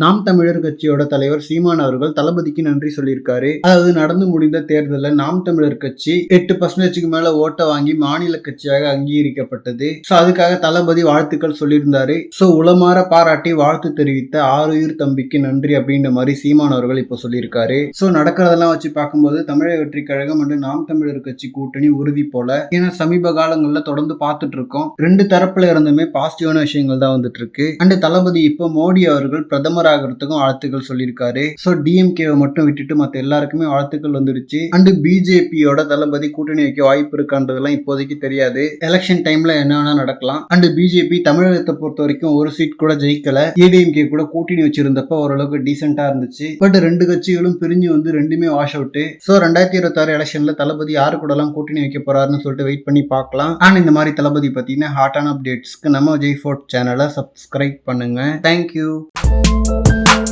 நாம் தமிழர் கட்சியோட தலைவர் சீமான் அவர்கள் தளபதிக்கு நன்றி சொல்லியிருக்காரு. அதாவது நடந்து முடிந்த தேர்தலில் நாம் தமிழர் கட்சி எட்டு பர்சன்டேஜுக்கு மேல ஓட்டை வாங்கி மாநில கட்சியாக அங்கீகரிக்கப்பட்டது. ஸோ அதுக்காக தளபதி வாழ்த்துக்கள் சொல்லியிருந்தாரு. ஸோ உளமாற பாராட்டி வாழ்த்து தெரிவித்த ஆறுயிர் தம்பிக்கு நன்றி அப்படின்ற மாதிரி சீமான் அவர்கள் இப்போ சொல்லியிருக்காரு. ஸோ நடக்கிறதெல்லாம் வச்சு பார்க்கும்போது தமிழக வெற்றி கழகம் மற்றும் நாம் தமிழர் கட்சி கூட்டணி உறுதி போல. ஏன்னா சமீப காலங்களில் தொடர்ந்து பார்த்துட்டு இருக்கோம். ரெண்டு தரப்புல இருந்துமே பாசிட்டிவான விஷயங்கள் தான் வந்துட்டு இருக்கு. அண்ட் தளபதி இப்போ மோடி அவர்கள் பிரதமர் ஆகிறதுக்கும் வாழ்த்துக்கள் சொல்லியிருக்காரு. ஸோ டிஎம்கேவை மட்டும் விட்டுட்டு மற்ற எல்லாருக்குமே வாழ்த்துக்கள் வந்துடுச்சு. அண்டு பிஜேபியோட தளபதி கூட்டணி வைக்க வாய்ப்பு இருக்கான்றதெல்லாம் இப்போதைக்கு தெரியாது. எலெக்ஷன் டைம்ல என்ன வேணா நடக்கலாம். அண்டு பிஜேபி தமிழகத்தை பொறுத்த வரைக்கும் ஒரு சீட் கூட ஜெயிக்கல. ஏடிஎம்கே கூட கூட்டணி வச்சிருந்தப்ப ஓரளவுக்கு டீசெண்டா இருந்துச்சு. பட் ரெண்டு கட்சிகளும் பிரிஞ்சு வந்து ரெண்டுமே வாஷ் அவுட் ஸோ ரெண்டாயிரத்தி இருபத்தாறு எலெக்ஷன்ல தளபதி யாரு கூடலாம் கூட்டணி வைக்க போறாருன்னு சொல்லிட்டு வெயிட் பண்ணி பார்க்கலாம். அண்ட் இந்த மாதிரி தளபதி பத்தின ஹாட்டான அப்டேட்ஸ்க்கு நம்ம விஜய் ஃபோர்ட் சேனலை சப்ஸ்கிரைப் பண்ணுங்க. Thank you Thank you